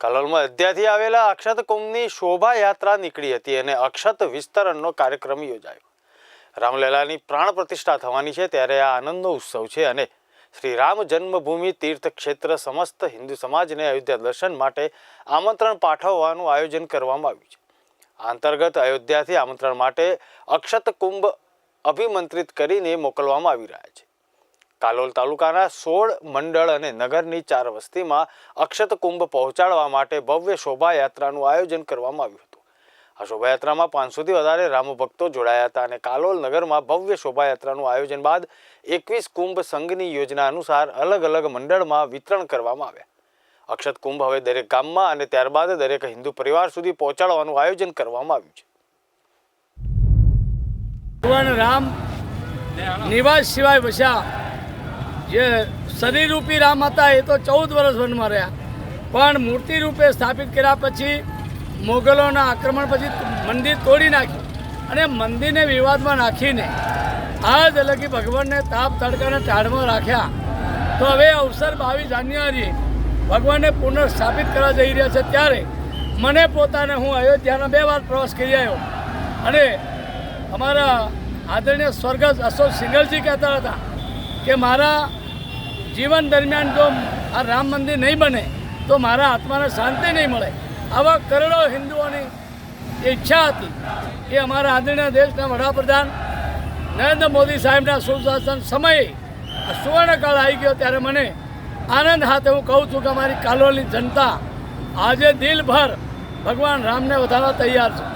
કલોલમાં અધ્યાથી આવેલા અક્ષત કુંભની શોભાયાત્રા નીકળી હતી અને અક્ષત વિસ્તરણનો કાર્યક્રમ યોજાયો. રામલલાની પ્રાણ પ્રતિષ્ઠા થવાની છે ત્યારે આ આનંદનો ઉત્સવ છે અને શ્રી રામ જન્મભૂમિ તીર્થ ક્ષેત્ર સમસ્ત હિન્દુ સમાજને અયોધ્યા દર્શન માટે આમંત્રણ પાઠવવાનું આયોજન કરવામાં આવ્યું છે. આ અંતર્ગત અયોધ્યાથી આમંત્રણ માટે અક્ષત કુંભ અભિમંત્રિત કરીને મોકલવામાં આવી રહ્યા છે. કાલોલ તાલુકાના સોળ મંડળ અને નગરની ચાર વસ્તીમાં અક્ષત કુંભ પહોંચાડવા માટે ભવ્ય શોભાયાત્રાનું આયોજન કરવામાં આવ્યું હતું. આ શોભાયાત્રામાં પાંચસોથી વધારે રામભક્તો જોડાયા હતા અને કાલોલ નગરમાં ભવ્ય શોભાયાત્રાનું આયોજન બાદ એકવીસ કુંભ સંઘની યોજના અનુસાર અલગ અલગ મંડળમાં વિતરણ કરવામાં આવ્યા. અક્ષત કુંભ હવે દરેક ગામમાં અને ત્યારબાદ દરેક હિન્દુ પરિવાર સુધી પહોંચાડવાનું આયોજન કરવામાં આવ્યું છે. ભગવાન રામ નિવાસ સિવાય વસ્યા. જે શરીરરૂપી રામ હતા, એ તો ચૌદ વર્ષ વનમાં રહ્યા. પણ મૂર્તિ રૂપે સ્થાપિત કર્યા પછી મોગલોના આક્રમણ પછી મંદિર તોડી નાખ્યું અને મંદિરને વિવાદમાં નાખીને આ જ અલગી ભગવાનને તાપ તડકાને ટાળમાં રાખ્યા. તો હવે અવસર બાવીસ જાન્યુઆરી ભગવાનને પુનઃસ્થાપિત કરવા જઈ રહ્યા છે ત્યારે મને પોતાને હું અયોધ્યાના બે વાર પ્રવાસ કરી આવ્યો. અને અમારા આદરણીય સ્વર્ગસ્થ અશોક સિંગલજી કહેતા હતા કે મારા જીવન દરમિયાન જો આ રામ મંદિર નહીં બને, તો મારા આત્માને શાંતિ નહીં મળે. આવા કરોડો હિન્દુઓની ઈચ્છા હતી એ અમારા આદરણીય દેશના વડાપ્રધાન નરેન્દ્ર મોદી સાહેબના સુશાસન સમયે આ સુવર્ણકાળ આવી ગયો ત્યારે મને આનંદ હાથે હું કહું છું કે અમારી કાલોલની જનતા આજે દિલભર ભગવાન રામને વધારવા તૈયાર છે.